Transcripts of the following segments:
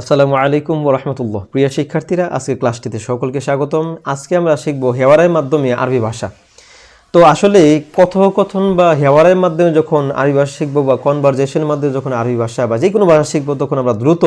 আসসালামু আলাইকুম রহমতুল্লাহ। প্রিয় শিক্ষার্থীরা আজকে ক্লাসটিতে সকলকে স্বাগতম। আজকে আমরা শিখব হেওয়ারের মাধ্যমে আরবি ভাষা। তো আসলে কথোপকথন বা হেওয়ারের মাধ্যমে যখন আরবি ভাষা শিখব বা কনভারজেশনের মাধ্যমে যখন আরবি ভাষা বা যে কোনো ভাষা শিখব, তখন আমরা দ্রুত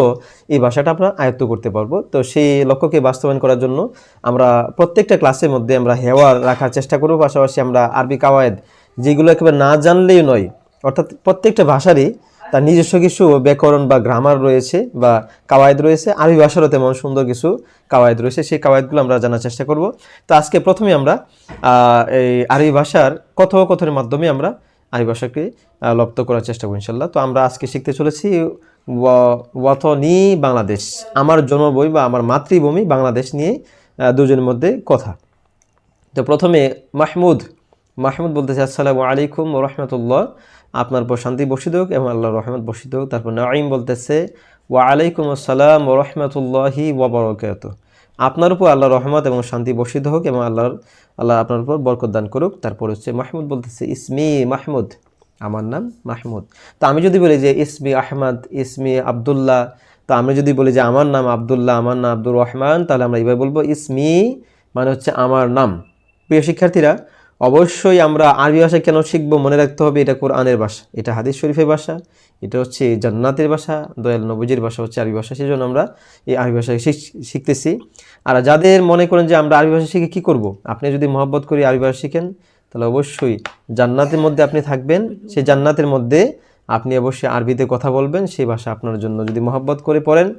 এই ভাষাটা আমরা আয়ত্ত করতে পারব। তো সেই লক্ষ্যকে বাস্তবায়ন করার জন্য আমরা প্রত্যেকটা ক্লাসের মধ্যে আমরা হেওয়ার রাখার চেষ্টা করব। পাশাপাশি আমরা আরবি কাওয়ায়েদ, যেগুলো একেবারে না জানলেই নয়, অর্থাৎ প্রত্যেকটা ভাষারই তার নিজস্ব কিছু ব্যাকরণ বা গ্রামার রয়েছে বা কাওয়ায়দ রয়েছে, আরবি ভাষারও তেমন সুন্দর কিছু কাওয়ায়দ রয়েছে, সেই কাওয়ায়দগুলো আমরা জানার চেষ্টা করব। তো আজকে প্রথমে আমরা এই আরবি ভাষার কথোপকথনের মাধ্যমে আমরা আরবি ভাষাকে লপ্ত করার চেষ্টা করব ইনশাল্লাহ তো আমরা আজকে শিখতে চলেছি ওয়া- ওয়াতনি বাংলাদেশ। আমার জন্মভূমি বা আমার মাতৃভূমি বাংলাদেশ নিয়ে দুজনের মধ্যে কথা। তো প্রথমে মাহমুদ মাহমুদ বলতেছে, আসসালামু আলাইকুম রহমতুল্লাহ। আপনার উপর শান্তি বসিত হোক এবং আল্লাহর রহমত বসিত হোক। তারপর নাইম বলতেছে, ওয়া আলাইকুম আসসালাম রহমতুল্লাহি ওয়াবরকাত আপনার উপর আল্লাহর রহমত এবং শান্তি বসিত হোক এবং আল্লাহর, আল্লাহ আপনার উপর বরকত দান করুক। তারপর হচ্ছে মাহমুদ বলতেছে, ইসমি মাহমুদ। আমার নাম মাহমুদ। তো আমি যদি বলি যে, ইসমি আহমদ, ইসমি আবদুল্লাহ। তো আমি যদি বলি যে, আমার নাম আবদুল্লাহ, আমার নাম আব্দুর রহমান, তাহলে আমরা এইভাবে বলব, ইসমি মানে হচ্ছে আমার নাম। প্রিয় শিক্ষার্থীরা অবশ্যই আমরা আরবি ভাষা কেন শিখব মনে রাখতে হবে? এটা কোরআনের ভাষা, এটা হাদিস শরীফের ভাষা, এটা হচ্ছে জান্নাতের ভাষা, দয়াল নবজির ভাষা হচ্ছে আরবি ভাষা সেই জন্য আমরা এই আরবি ভাষা শিখ- শিখতেছি। আর যাদের মনে করেন যে আমরা আরবি ভাষা শিখে কী করব? আপনি যদি মহব্বত করে আরবি ভাষা শিখেন, তাহলে অবশ্যই জান্নাতের মধ্যে আপনি থাকবেন, সেই জান্নাতের মধ্যে আপনি অবশ্যই আরবিতে কথা বলবেন, সেই ভাষা আপনার জন্য যদি মহব্বত করে পড়েন,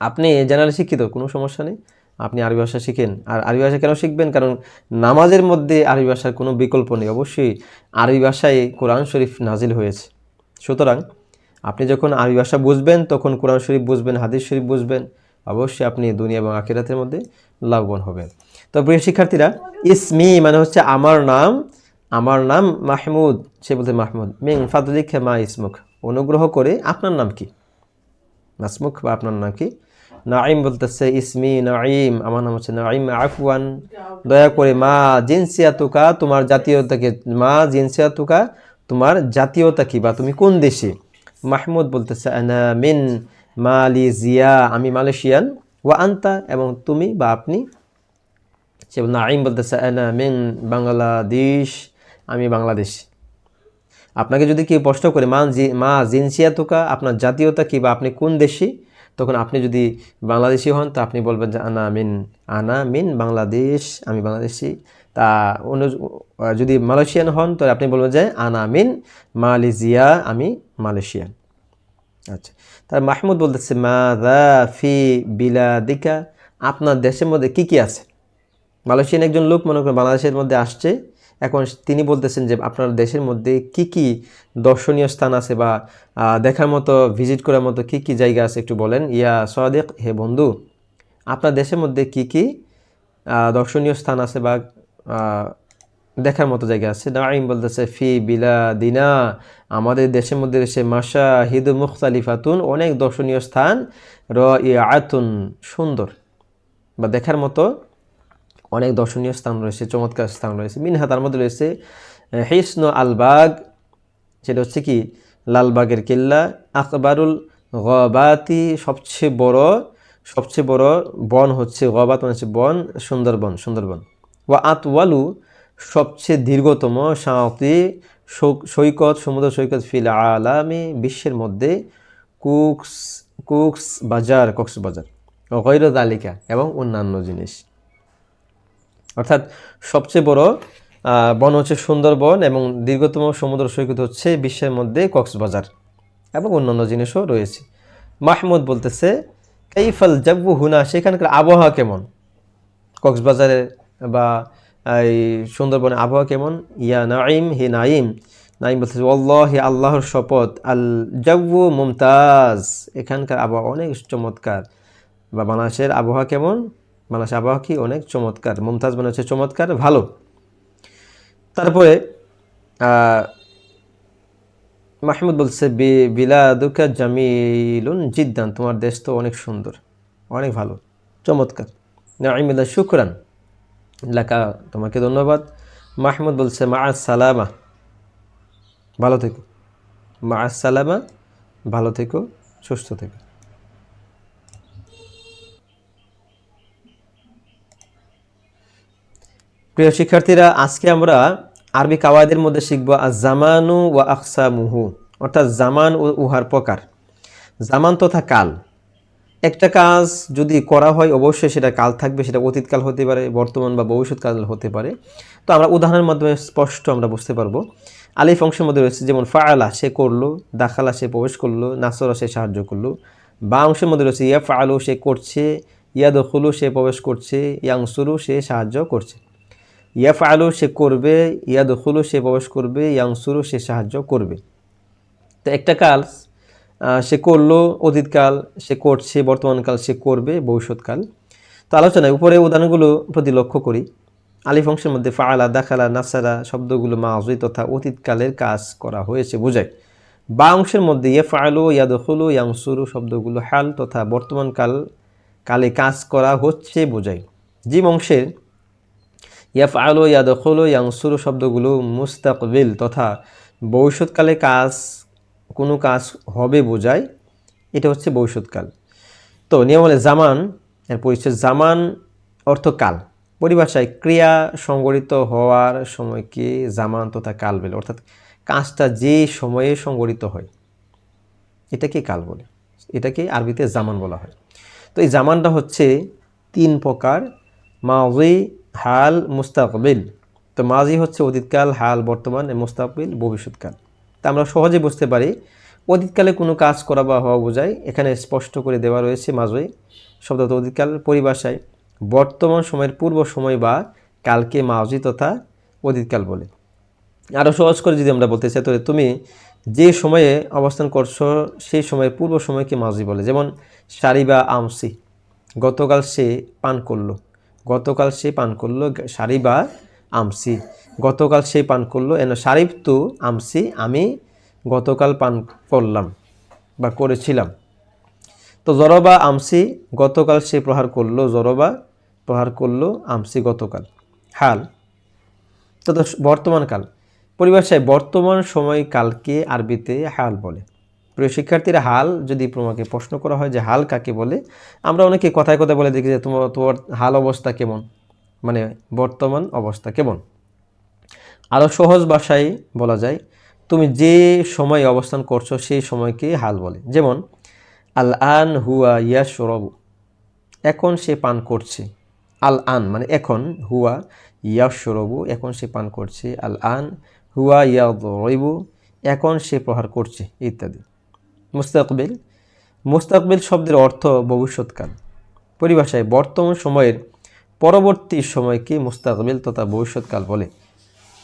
আপনি জেনারেল শিক্ষিত, কোনো সমস্যা নেই। আপনি আরবি ভাষা শিখেন। আর আরবি ভাষা কেন শিখবেন? কারণ নামাজের মধ্যে আরবি ভাষার কোনো বিকল্প নেই। অবশ্যই আরবি ভাষায় কোরআন শরীফ নাজিল হয়েছে। সুতরাং আপনি যখন আরবি ভাষা বুঝবেন, তখন কোরআন শরীফ বুঝবেন, হাদিস শরীফ বুঝবেন। অবশ্যই আপনি দুনিয়া এবং আখিরাতের মধ্যে লাভবান হবেন। তো প্রিয় শিক্ষার্থীরা, ইসমি মানে হচ্ছে আমার নাম। আমার নাম মাহমুদ। সে বলতে মাহমুদ। মিং ফাদলিক মা ইসমুখ অনুগ্রহ করে আপনার নাম কি? মাসমুখ বা আপনার নাম কি নাইম বলতেছে, ইসমি নাইম আমার নাম হচ্ছে নাইম আফওয়ান। দয়া করে, মা জিনসিয়া তুকা তোমার জাতীয়তাকে, মা জিনসিয়া তুকা তোমার জাতীয়তা কি বা তুমি কোন দেশে? মাহমুদ বলতেছে, আনা মিন মালিজিয়া আমি মালয়েশিয়ান। ওয়া আন্তা, এবং তুমি বা আপনি? সে নাইম বলতেছে, আনা মিন বাংলাদেশ, আমি বাংলাদেশ। আপনাকে যদি কেউ প্রশ্ন করে, মা মা জিনসিয়াতুকা, আপনার জাতীয়তা কি বা আপনি কোন দেশি? তখন আপনি যদি বাংলাদেশি হন, তা আপনি বলবেন যে, আনা মিন আনা মিন বাংলাদেশ, আমি বাংলাদেশি। তা অন্য যদি মালয়েশিয়ান হন, তাহলে আপনি বলবেন যে, আনা মিন মালয়েশিয়া, আমি মালয়েশিয়ান। আচ্ছা তার মাহমুদ বলতেছে মা দা ফি বিলাদিকা, আপনার দেশের মধ্যে কি কি আছে? মালয়েশিয়ান একজন লোক, মনে করেন বাংলাদেশের মধ্যে আসছে। এখন তিনি বলতেছেন যে আপনার দেশের মধ্যে কি কি দর্শনীয় স্থান আছে বা দেখার মতো, ভিজিট করার মতো কি কি জায়গা আছে একটু বলেন। ইয়া সাদেক, হে বন্ধু, আপনার দেশের মধ্যে কি কি দর্শনীয় স্থান আছে বা দেখার মতো জায়গা আছে? নাইম বলতেছে, ফি বিলা দিনা আমাদের দেশের মধ্যে রয়েছে মাসা হিদু মুখতালিফাতুন, অনেক দর্শনীয় স্থান র আতুন সুন্দর। বা দেখার মতো অনেক দর্শনীয় স্থান রয়েছে, চমৎকার স্থান রয়েছে। মিনহা তার মধ্যে রয়েছে হিসন আলবাগ, সেটা হচ্ছে কি? লালবাগের কেল্লা, আকবরুল গবাতি সবচেয়ে বড় সবচেয়ে বড় বন হচ্ছে গবাত মানে হচ্ছে বন, সুন্দরবন সুন্দরবন। ও আতওয়ালু সবচেয়ে দীর্ঘতম সাঁওতি সৈকত, সমুদ্র সৈকত ফিল আলামে, বিশ্বের মধ্যে কুকস কুকস বাজার কক্সবাজার গৈর তালিকা এবং অন্যান্য জিনিস। অর্থাৎ সবচেয়ে বড় বন হচ্ছে সুন্দরবন এবং দীর্ঘতম সমুদ্র সৈকত হচ্ছে বিশ্বের মধ্যে কক্সবাজার এবং অন্যান্য জিনিসও রয়েছে। মাহমুদ বলতেছে, কাইফাল জাব্বু হুনা, সেখানকার আবহাওয়া কেমন? কক্সবাজারে বা এই সুন্দরবনের আবহাওয়া কেমন? ইয়া নাইম হে নাইম নাইম বলতেছে অল্লাহ হে আল্লাহর শপথ, আল জাব্বু মুমতাজ। এখানকার আবহাওয়া অনেক চমৎকার। বা বাংলাদেশের আবহাওয়া কেমন? বাংলাদেশের আবহাওয়া কি অনেক চমৎকার? মুমতাজ মানে হচ্ছে চমৎকার, ভালো। তারপরে মাহমুদ বলছে বিলাদুকা জামিলুন জিদ্দান, তোমার দেশ তো অনেক সুন্দর, অনেক ভালো, চমৎকার। নাইমুল্লাহ শুক্রান। লাকা তোমাকে ধন্যবাদ। মাহমুদ বলছে, মা সালামা, ভালো থেকো। মা সালামা, ভালো থেকো, সুস্থ থেকো। প্রিয় শিক্ষার্থীরা, আজকে আমরা আরবি কাওয়ায়দের মধ্যে শিখব জামানু ওয়া আকসা মুহু অর্থাৎ জামান ও উহার প্রকার। জামান তথা কাল। একটা কাজ যদি করা হয়, অবশ্যই সেটা কাল থাকবে, সেটা অতীতকাল হতে পারে, বর্তমান বা ভবিষ্যৎকাল হতে পারে। তো আমরা উদাহরণের মাধ্যমে স্পষ্ট আমরা বুঝতে পারব। আলিফ অংশের মধ্যে রয়েছে যেমন, ফাআলা, সে করল, দাখালা, সে প্রবেশ করল, নাসরা, সে সাহায্য করল। বা অংশের মধ্যে রয়েছে ইয়া ফাআলু সে করছে ইয়া দখলু সে প্রবেশ করছে, ইয়াংসুরু, সে সাহায্য করছে। ইয়া ফাআলু সে করবে ইয়া দখলু সে প্রবেশ করবে ইয়াংসুরু সে সাহায্য করবে। তো একটা কাল সে করল অতীতকাল সে করছে বর্তমানকাল সে করবে, ভবিষ্যৎকাল। তো আলোচনায় উপরে উদাহরণগুলো প্রতি লক্ষ্য করি। আলিফ অংশের মধ্যে ফাআলা, দাখালা নাসারা শব্দগুলো মাহুই তথা অতীতকালের কাজ করা হয়েছে বোঝায়। বা অংশের মধ্যে ইয়ে ফাআলু ইয়াদখলু ইয়াংসুরু শব্দগুলো হাল তথা বর্তমানকাল কালে কাজ করা হচ্ছে বোঝায়। জিম অংশের ইয়াফ আলো ইয়াদখলো ইয়াংসুরু শব্দগুলো মুস্তাকবিল তথা ভবিষ্যৎকালে কাজ, কোনো কাজ হবে বোঝায়। এটা হচ্ছে ভবিষ্যৎকাল। তো নিয়ম হলে জামান, এর পরিচয় জামান অর্থ কাল। পরিভাষায় ক্রিয়া সংগঠিত হওয়ার সময়কে জামান তথা কাল বলে, অর্থাৎ কাজটা যে সময়ে সংগঠিত হয়, এটাকে কাল বলে। এটাকে আরবিতে জামান বলা হয়। তো এই জামানটা হচ্ছে তিন প্রকার মাজি হাল মুস্তাকবিল। তো মাজি হচ্ছে অতীতকাল, হাল বর্তমান মুস্তাকবিল, ভবিষ্যৎকাল। তা আমরা সহজে বুঝতে পারি, অতীতকালে কোনো কাজ করা বা হওয়া বোঝায়, এখানে স্পষ্ট করে দেওয়া রয়েছে মাঝে শব্দত অতীতকাল পরিভাষায়। বর্তমান সময়ের পূর্ব সময় বা কালকে মাজি তথা অতীতকাল বলে। আরও সহজ করে যদি আমরা বলতে চাই, তাহলে তুমি যে সময়ে অবস্থান করছ, সেই সময়ের পূর্ব সময়কে মাঝি বলে। যেমন সারি বা আমসি, গতকাল সে পান করল। গতকাল সে পান করল সারি বা আমসি। গতকাল সে পান করল, এন সারিফ তু আমসি, আমি গতকাল পান করলাম বা করেছিলাম। তো জরবা আমসি, গতকাল সে প্রহার করল জরবা প্রহার করল, আমসি গতকাল। হাল। তো তো বর্তমান কাল। পরিভাষায় বর্তমান সময় কালকে আরবিতে হাল বলে। প্রিয় শিক্ষার্থীরা, হাল যদি তোমাকে প্রশ্ন করা হয় যে হাল কাকে বলে, আমরা অনেকে কথায় কথায় বলে দেখি যে তোমার তোমার হাল অবস্থা কেমন? মানে বর্তমান অবস্থা কেমন? আরও সহজ ভাষায় বলা যায়, তুমি যে সময় অবস্থান করছ সেই সময়কে হাল বলে। যেমন আল আন হুয়া ইয়া সরবু এখন সে পান করছে। আল আন মানে এখন হুয়া ইয়া সরবু এখন সে পান করছে। আল আন হুয়া ইয়া রইবু এখন সে প্রহার করছে, ইত্যাদি। মুস্তাকবিল। মুস্তাকবিল শব্দের অর্থ ভবিষ্যৎকাল। পরিভাষায় বর্তমান সময়ের পরবর্তী সময়কে মুস্তাকবিল তথা ভবিষ্যৎকাল বলে।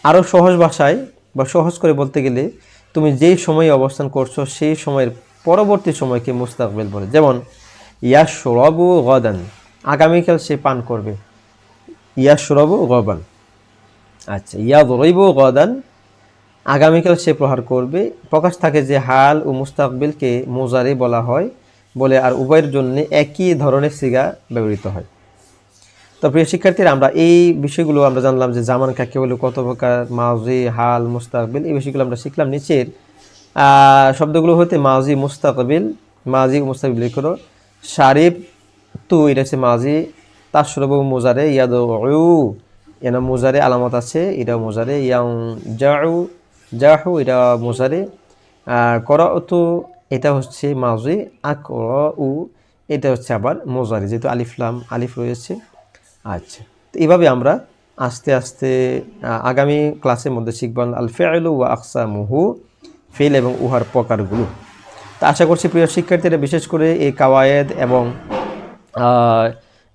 আরও সহজ ভাষায় বা সহজ করে বলতে গেলে তুমি যেই সময়ে অবস্থান করছ সেই সময়ের পরবর্তী সময়কে মুস্তাকবিল বলে। যেমন, ইয়াশরবু গদান, আগামীকাল সে পান করবে। ইয়াশরবু গবান আচ্ছা ইয়া দরইব গদান আগামীকাল সে প্রহার করবে। প্রকাশ থাকে যে, হাল ও মুস্তাকবিলকে মোজারে বলা হয় বলে আর উভয়ের জন্য একই ধরনের সিগা ব্যবহৃত হয়। তো প্রিয় শিক্ষার্থীরা, আমরা এই বিষয়গুলো আমরা জানলাম যে জামান কাকে বলে, কত প্রকার মাজি হাল, মুস্তাকবিল, এই বিষয়গুলো আমরা শিখলাম নিচের। শব্দগুলো হতে মাজি মুস্তাকবিল মাজি মুস্তাকবিল করো শারিফ তু, এটা হচ্ছে মাজি তাসরব মোজারে ইয়াদ এনা মোজারে আলামত আছে এটা মোজারে ইয়াং জাউ জাহু, এটা মোজারে। কর তু এটা হচ্ছে মাজি আক উ এটা হচ্ছে আবার মোজারে, যেহেতু আলিফলাম আলিফ রয়েছে। আচ্ছা তো এভাবে আমরা আস্তে আস্তে আগামী ক্লাসের মধ্যে শিখব আল ফেলু ওয়া আকসা মুহু ফেল এবং উহার প্রকারগুলো। তো আশা করছি প্রিয় শিক্ষার্থীরা, বিশেষ করে এই কাওয়ায়েদ এবং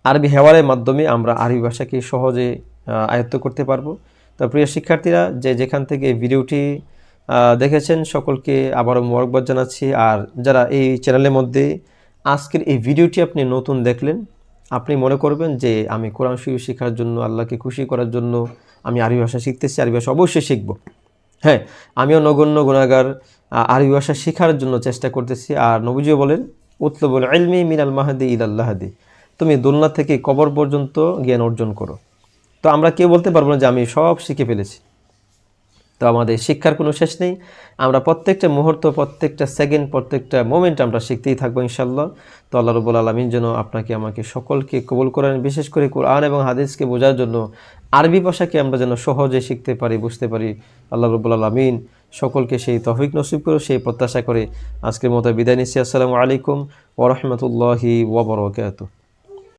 আরবি হেওয়ারের মাধ্যমে আমরা আরবি ভাষাকে সহজে আয়ত্ত করতে পারব। তো প্রিয় শিক্ষার্থীরা, যে যেখান থেকে ভিডিওটি দেখেছেন, সকলকে আবারও মোরকবাদ জানাচ্ছি। আর যারা এই চ্যানেলের মধ্যে আজকের এই ভিডিওটি আপনি নতুন দেখলেন, আপনি মনে করবেন যে আমি কোরআন শরীফ শেখার জন্য, আল্লাহকে খুশি করার জন্য আমি আরবি ভাষা শিখতেছি, আরবি ভাষা অবশ্যই শিখব। হ্যাঁ আমিও নগণ্য গুণাগার আরবি ভাষা শেখার জন্য চেষ্টা করতেছি। আর নবীজিও বলেন, উতলবুল এলমি মিনাল মাহাদি ইলাল্লাহাদি তুমি দোলনা থেকে কবর পর্যন্ত জ্ঞান অর্জন করো। তো আমরা কেউ বলতে পারব না যে আমি সব শিখে ফেলেছি। তো আমাদের শিক্ষার কোনো শেষ নেই। আমরা প্রত্যেকটা মুহূর্ত, প্রত্যেকটা সেকেন্ড, প্রত্যেকটা মোমেন্ট আমরা শিখতেই থাকব ইনশাল্লাহ তো আল্লাহ রবুল আলমিন যেন আপনাকে, আমাকে সকলকে কবুল করেন, বিশেষ করে কোরআন এবং হাদিসকে বোঝার জন্য। আরবি ভাষাকে আমরা যেন সহজে শিখতে পারি, বুঝতে পারি। আল্লাহ রবুল আলমিন সকলকে সেই তহফিক নসিব করে সেই প্রত্যাশা করে আজকের মতো বিদায় নিচ্ছি। আসসালামু আলাইকুম ওরহমতুল্লাহি ওবরকাত